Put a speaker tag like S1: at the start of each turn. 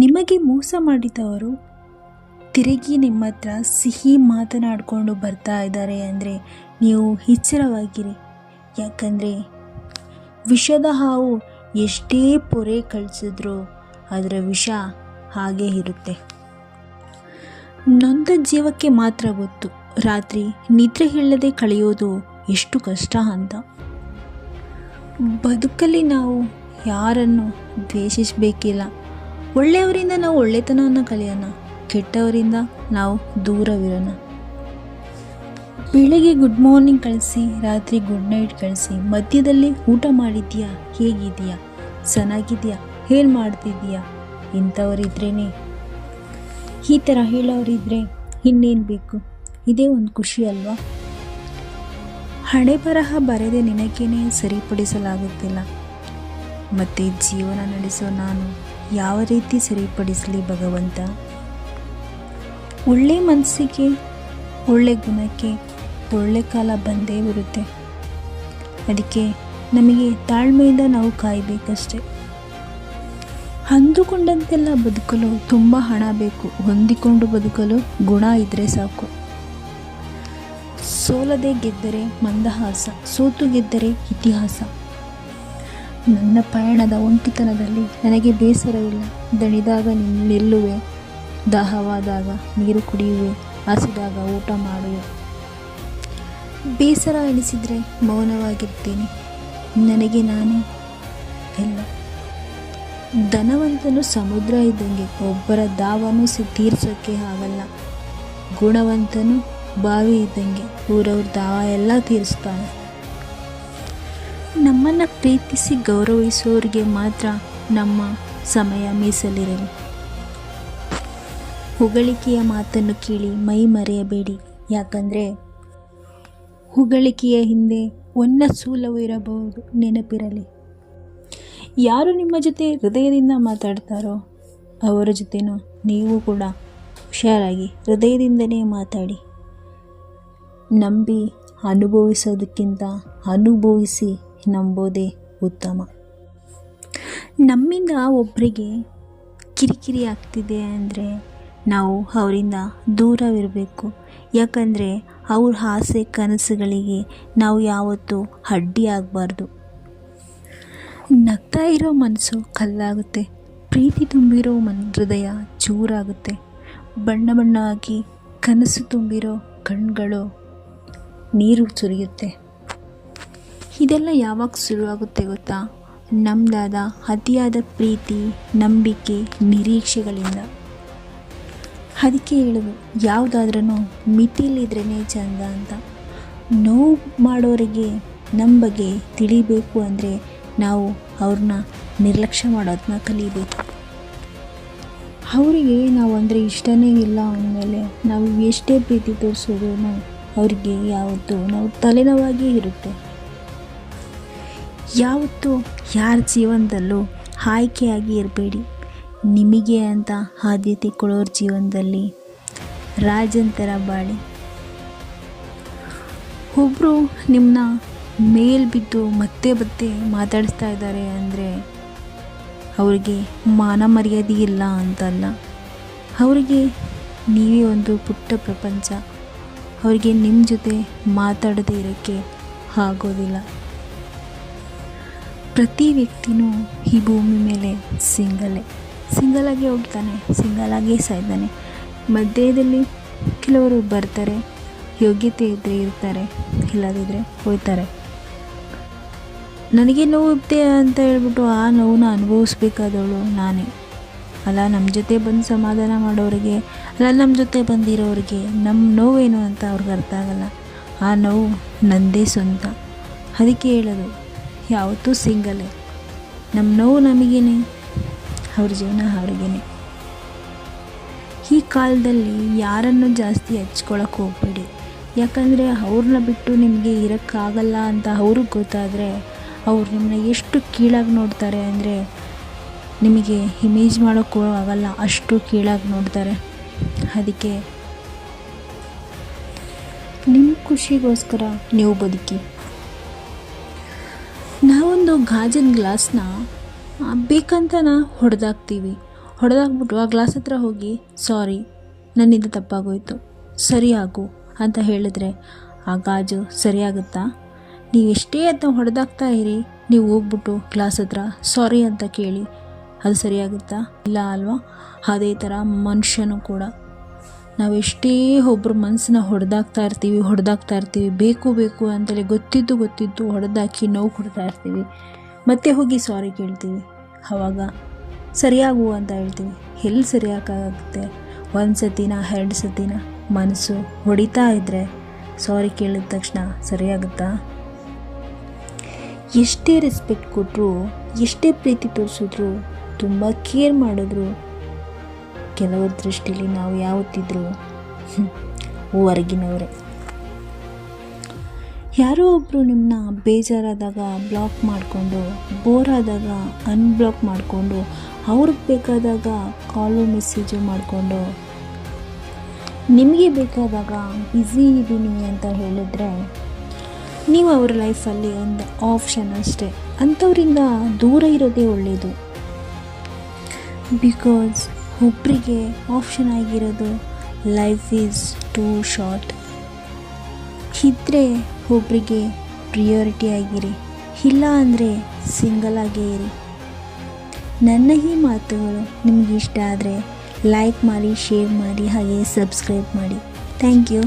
S1: ನಿಮಗೆ ಮೋಸ ಮಾಡಿದವರು ತಿರುಗಿ ನಿಮ್ಮ ಹತ್ರ ಸಿಹಿ ಮಾತನಾಡಿಕೊಂಡು ಬರ್ತಾ ಇದ್ದಾರೆ ಅಂದರೆ ನೀವು ಎಚ್ಚರವಾಗಿರಿ ಯಾಕಂದರೆ ವಿಷದ ಹಾವು ಎಷ್ಟೇ ಪೊರೆ ಕಳಿಸಿದ್ರೂ ಅದರ ವಿಷ ಹಾಗೇ ಇರುತ್ತೆ. ನೊಂದ ಜೀವಕ್ಕೆ ಮಾತ್ರ ಗೊತ್ತು, ರಾತ್ರಿ ನಿದ್ರೆ ಇಲ್ಲದೆ ಕಳೆಯೋದು ಎಷ್ಟು ಕಷ್ಟ ಅಂತ. ಬದುಕಲ್ಲಿ ನಾವು ಯಾರನ್ನು ದ್ವೇಷಿಸಬೇಕಿಲ್ಲ. ಒಳ್ಳೆಯವರಿಂದ ನಾವು ಒಳ್ಳೆತನವನ್ನು ಕಲಿಯೋಣ, ಕೆಟ್ಟವರಿಂದ ನಾವು ದೂರವಿರೋಣ. ಬೆಳಿಗ್ಗೆ ಗುಡ್ ಮಾರ್ನಿಂಗ್ ಕಳಿಸಿ, ರಾತ್ರಿ ಗುಡ್ ನೈಟ್ ಕಳಿಸಿ, ಮಧ್ಯದಲ್ಲಿ ಊಟ ಮಾಡಿದ್ಯಾ ಹೇಗಿದೆಯಾ ಚೆನ್ನಾಗಿದೆಯಾ ಏನು ಮಾಡ್ತಿದ್ದೀಯಾ ಇಂಥವರಿದ್ರೇ ಈ ಥರ ಹೇಳೋರಿದ್ರೆ ಇನ್ನೇನು ಬೇಕು? ಇದೇ ಒಂದು ಖುಷಿ ಅಲ್ವಾ? ಹಣೆ ಬರಹ ಬರೆದೆ ನಿನಗೇನೆ ಸರಿಪಡಿಸಲಾಗುತ್ತಿಲ್ಲ. ಮತ್ತು ಜೀವನ ನಡೆಸೋ ನಾನು ಯಾವ ರೀತಿ ಸರಿಪಡಿಸಲಿ ಭಗವಂತ? ಒಳ್ಳೆ ಮನಸ್ಸಿಗೆ, ಒಳ್ಳೆ ಗುಣಕ್ಕೆ ಒಳ್ಳೆ ಕಾಲ ಬಂದೇ ಬರುತ್ತೆ. ಅದಕ್ಕೆ ನಮಗೆ ತಾಳ್ಮೆಯಿಂದ ನಾವು ಕಾಯಬೇಕಷ್ಟೆ. ಅಂದುಕೊಂಡಂತೆಲ್ಲ ಬದುಕಲು ತುಂಬ ಹಣ ಬೇಕು. ಹೊಂದಿಕೊಂಡು ಬದುಕಲು ಗುಣ ಇದ್ದರೆ ಸಾಕು. ಸೋಲದೆ ಗೆದ್ದರೆ ಮಂದಹಾಸ, ಸೋತು ಗೆದ್ದರೆ ಇತಿಹಾಸ. ನನ್ನ ಪಯಣದ ಒಂಟಿತನದಲ್ಲಿ ನನಗೆ ಬೇಸರವಿಲ್ಲ ದಣಿದಾಗ ನಿಲ್ಲುವೆ, ದಾಹವಾದಾಗ ನೀರು ಕುಡಿಯುವೆ, ಹಸಿದಾಗ ಊಟ ಮಾಡುವೆ. ಬೇಸರ ಎನಿಸಿದರೆ ಮೌನವಾಗಿರ್ತೀನಿ. ನನಗೆ ನಾನೇ ಎಲ್ಲ ಧನವಂತನು ಸಮುದ್ರ ಇದ್ದಂಗೆ ಒಬ್ಬರ ದಾವನು ಸಿ ತೀರ್ಸೋಕ್ಕೆ ಆಗಲ್ಲ. ಗುಣವಂತನು ಬಾವಿ ಇದ್ದಂಗೆ ಊರವ್ರ ದಾವ ಎಲ್ಲ ತೀರಿಸ್ತಾನೆ. ನಮ್ಮನ್ನು ಪ್ರೀತಿಸಿ ಗೌರವಿಸೋರಿಗೆ ಮಾತ್ರ ನಮ್ಮ ಸಮಯ ಮೀಸಲಿರಲಿ. ಹೊಗಳಿಕೆಯ ಮಾತನ್ನು ಕೇಳಿ ಮೈ ಮರೆಯಬೇಡಿ. ಯಾಕಂದರೆ ಹೊಗಳಿಕೆಯ ಹಿಂದೆ ಒನ್ನ ಸೂಲವು ಇರಬಹುದು, ನೆನಪಿರಲಿ. ಯಾರು ನಿಮ್ಮ ಜೊತೆ ಹೃದಯದಿಂದ ಮಾತಾಡ್ತಾರೋ ಅವರ ಜೊತೆನೂ ನೀವು ಕೂಡ ಹುಷಾರಾಗಿ ಹೃದಯದಿಂದಲೇ ಮಾತಾಡಿ. ನಂಬಿ ಅನುಭವಿಸೋದಕ್ಕಿಂತ ಅನುಭವಿಸಿ ನಂಬೋದೇ ಉತ್ತಮ. ನಮ್ಮಿಂದ ಒಬ್ಬರಿಗೆ ಕಿರಿಕಿರಿ ಆಗ್ತಿದೆ ಅಂದರೆ ನಾವು ಅವರಿಂದ ದೂರವಿರಬೇಕು. ಯಾಕಂದರೆ ಅವ್ರ ಆಸೆ ಕನಸುಗಳಿಗೆ ನಾವು ಯಾವತ್ತೂ ಅಡ್ಡಿ ಆಗಬಾರ್ದು. ನಗ್ತಾ ಇರೋ ಮನಸ್ಸು ಕಲ್ಲಾಗುತ್ತೆ. ಪ್ರೀತಿ ತುಂಬಿರೋ ಮನ್, ಹೃದಯ ಚೂರಾಗುತ್ತೆ. ಬಣ್ಣ ಬಣ್ಣವಾಗಿ ಕನಸು ತುಂಬಿರೋ ಕಣ್ಗಳು ನೀರು ಸುರಿಯುತ್ತೆ. ಇದೆಲ್ಲ ಯಾವಾಗ ಶುರುವಾಗುತ್ತೆ ಗೊತ್ತಾ? ನಮ್ಮದಾದ ಅತಿಯಾದ ಪ್ರೀತಿ, ನಂಬಿಕೆ, ನಿರೀಕ್ಷೆಗಳಿಂದ. ಅದಕ್ಕೆ ಹೇಳೋದು ಯಾವುದಾದ್ರೂ ಮಿತಿಲಿದ್ರೇ ಚಂದ ಅಂತ. ನೋವು ಮಾಡೋರಿಗೆ ನಮ್ಮ ಬಗ್ಗೆ ತಿಳಿಬೇಕು ಅಂದರೆ ನಾವು ಅವ್ರನ್ನ ನಿರ್ಲಕ್ಷ್ಯ ಮಾಡೋದನ್ನ ಕಲಿಬೇಕು. ಅವರಿಗೆ ನಾವು ಅಂದರೆ ಇಷ್ಟನೇ ಇಲ್ಲ ಅಂದಮೇಲೆ ನಾವು ಎಷ್ಟೇ ಪ್ರೀತಿ ತೋರಿಸೋದು ಅವರಿಗೆ ಯಾವತ್ತೂ, ನಾವು ತಲೆನೋವಾಗಿಯೇ ಇರುತ್ತೆ. ಯಾವತ್ತೂ ಯಾರ ಜೀವನದಲ್ಲೂ ಆಯ್ಕೆಯಾಗಿ ಇರಬೇಡಿ. ನಿಮಗೆ ಅಂತ ಆದ್ಯತೆ ಕೊಡೋರ ಜೀವನದಲ್ಲಿ ರಾಜಂತರ ಬಾಳಿ. ಒಬ್ಬರು ನಿಮ್ಮನ್ನ ಮೇಲ್ ಬಿದ್ದು ಮತ್ತೆ ಮತ್ತೆ ಮಾತಾಡಿಸ್ತಾ ಇದ್ದಾರೆ ಅಂದರೆ ಅವರಿಗೆ ಮಾನ ಮರ್ಯಾದೆ ಇಲ್ಲ ಅಂತಲ್ಲ. ಅವರಿಗೆ ನೀವೇ ಒಂದು ಪುಟ್ಟ ಪ್ರಪಂಚ. ಅವರಿಗೆ ನಿಮ್ಮ ಜೊತೆ ಮಾತಾಡದೇ ಇರೋಕ್ಕೆ ಆಗೋದಿಲ್ಲ. ಪ್ರತಿ ವ್ಯಕ್ತಿನೂ ಈ ಭೂಮಿ ಮೇಲೆ ಸಿಂಗಲೇ. ಸಿಂಗಲಾಗಿ ಹೋಗ್ತಾನೆ, ಸಿಂಗಲಾಗೇ ಸಾಯ್ತಾನೆ. ಮಧ್ಯದಲ್ಲಿ ಕೆಲವರು ಬರ್ತಾರೆ, ಯೋಗ್ಯತೆ ಇದ್ದರೆ ಇರ್ತಾರೆ ಇಲ್ಲದಿದ್ದರೆ ಹೋಗ್ತಾರೆ ನನಗೆ ನೋವಿದೆ ಅಂತ ಹೇಳ್ಬಿಟ್ಟು ಆ ನೋವನ್ನ ಅನುಭವಿಸ್ಬೇಕಾದವಳು ನಾನೇ. ಅಲ್ಲ ನಮ್ಮ ಜೊತೆ ಬಂದು ಸಮಾಧಾನ ಮಾಡೋರಿಗೆ, ಅಲ್ಲ ನಮ್ಮ ಜೊತೆ ಬಂದಿರೋರಿಗೆ ನಮ್ಮ ನೋವೇನು ಅಂತ ಅವ್ರಿಗೆ ಅರ್ಥ ಆಗಲ್ಲ. ಆ ನೋವು ನನ್ನದೇ ಸ್ವಂತ. ಅದಕ್ಕೆ ಹೇಳೋದು ಯಾವತ್ತೂ ಸಿಂಗಲೇ. ನಮ್ಮ ನೋವು ನಮಗೇನೆ, ಅವ್ರ ಜೀವನ ಅವ್ರಿಗೇನೆ. ಈ ಕಾಲದಲ್ಲಿ ಯಾರನ್ನು ಜಾಸ್ತಿ ಹಚ್ಕೊಳಕ್ಕೆ ಹೋಗ್ಬೇಡಿ. ಯಾಕಂದರೆ ಅವ್ರನ್ನ ಬಿಟ್ಟು ನಿಮಗೆ ಇರೋಕ್ಕಾಗಲ್ಲ ಅಂತ ಅವ್ರಿಗೆ ಗೊತ್ತಾದರೆ ಅವ್ರು ನಿಮ್ಮನ್ನ ಎಷ್ಟು ಕೀಳಾಗಿ ನೋಡ್ತಾರೆ ಅಂದರೆ ನಿಮಗೆ ಇಮೇಜ್ ಮಾಡೋಕ್ಕೂ ಆಗಲ್ಲ, ಅಷ್ಟು ಕೀಳಾಗಿ ನೋಡ್ತಾರೆ. ಅದಕ್ಕೆ ನಿಮ್ಮ ಖುಷಿಗೋಸ್ಕರ ನೀವು ಬದುಕಿ. ನಾವೊಂದು ಗಾಜಿನ ಗ್ಲಾಸ್ನ ಬೇಕಂತನ ಹೊಡೆದಾಕ್ತೀವಿ. ಹೊಡೆದಾಕ್ಬಿಟ್ಟು ಆ ಗ್ಲಾಸ್ ಹತ್ರ ಹೋಗಿ, ಸಾರಿ, ನನ್ನಿಂದ ತಪ್ಪಾಗೋಯ್ತು. ಸರಿಯಾಗು ಅಂತ ಹೇಳಿದ್ರೆ, ಆ ಗಾಜು ಸರಿಯಾಗುತ್ತಾ? ನೀವು ಎಷ್ಟೇ ಅದನ್ನ ಹೊಡೆದಾಕ್ತಾ ಇರಿ, ನೀವು ಹೋಗ್ಬಿಟ್ಟು ಗ್ಲಾಸ್ ಹತ್ರ ಸಾರಿ ಅಂತ ಕೇಳಿ, ಅದು ಸರಿಯಾಗುತ್ತಾ? ಇಲ್ಲ ಅಲ್ವಾ? ಅದೇ ಥರ ಮನುಷ್ಯನೂ ಕೂಡ. ನಾವೆಷ್ಟೇ ಒಬ್ಬರ ಮನಸ್ಸನ್ನ ಹೊಡೆದಾಕ್ತಾ ಇರ್ತೀವಿ ಹೊಡೆದಾಕ್ತಾ ಇರ್ತೀವಿ, ಬೇಕು ಬೇಕು ಅಂತೇಳಿ ಗೊತ್ತಿದ್ದು ಗೊತ್ತಿದ್ದು ಹೊಡೆದಾಕಿ ನೋವು ಕೊಡ್ತಾ ಇರ್ತೀವಿ. ಮತ್ತೆ ಹೋಗಿ ಸಾರಿ ಕೇಳ್ತೀವಿ. ಆವಾಗ ಸರಿಯಾಗು ಅಂತ ಹೇಳ್ತೀವಿ. ಎಲ್ಲಿ ಸರಿಯಾಗುತ್ತೆ ಒಂದು ಸತಿನ, ಎರಡು ಸತಿನ ಮನಸ್ಸು ಹೊಡಿತಾ ಇದ್ದರೆ ಸಾರಿ ಕೇಳಿದ ತಕ್ಷಣ ಸರಿಯಾಗುತ್ತಾ? ಎಷ್ಟೇ ರೆಸ್ಪೆಕ್ಟ್ ಕೊಟ್ಟರು ಎಷ್ಟೇ ಪ್ರೀತಿ ತೋರಿಸಿದ್ರು, ತುಂಬ ಕೇರ್ ಮಾಡಿದ್ರು ಕೆಲವರ ದೃಷ್ಟಿಲಿ ನಾವು ಯಾವತ್ತಿದ್ರು ಹೊರಗಿನವರೇ. ಯಾರೋ ಒಬ್ಬರು ನಿಮ್ಮನ್ನ ಬೇಜಾರಾದಾಗ ಬ್ಲಾಕ್ ಮಾಡಿಕೊಂಡು ಬೋರ್ ಆದಾಗ ಅನ್ಬ್ಲಾಕ್ ಮಾಡಿಕೊಂಡು, ಅವ್ರಿಗೆ ಬೇಕಾದಾಗ ಕಾಲು ಮೆಸೇಜು ಮಾಡಿಕೊಂಡು, ನಿಮಗೆ ಬೇಕಾದಾಗ ಬ್ಯುಸಿ ಇದ್ದೀನಿ ಅಂತ ಹೇಳಿದ್ರೆ ನೀವು ಅವ್ರ ಲೈಫಲ್ಲಿ ಒಂದು ಆಪ್ಷನ್ ಅಷ್ಟೇ. ಅಂಥವ್ರಿಂದ ದೂರ ಇರೋದೇ ಒಳ್ಳೆಯದು ಬಿಕಾಸ್ ಒಬ್ಬರಿಗೆ ಆಪ್ಷನ್ ಆಗಿರೋದು ಲೈಫ್ ಈಸ್ ಟೂ ಶಾರ್ಟ್ ಇದ್ದರೆ ಒಬ್ಬರಿಗೆ ಪ್ರಿಯಾರಿಟಿ ಆಗಿರಿ. ಇಲ್ಲ ಅಂದರೆ ಸಿಂಗಲ್ ಆಗೇ ಇರಿ. ನನ್ನ ಈ ಮಾತುಗಳು ನಿಮಗಿಷ್ಟ ಆದರೆ ಲೈಕ್ ಮಾಡಿ ಶೇರ್ ಮಾಡಿ, ಹಾಗೆ ಸಬ್ಸ್ಕ್ರೈಬ್ ಮಾಡಿ. Thank you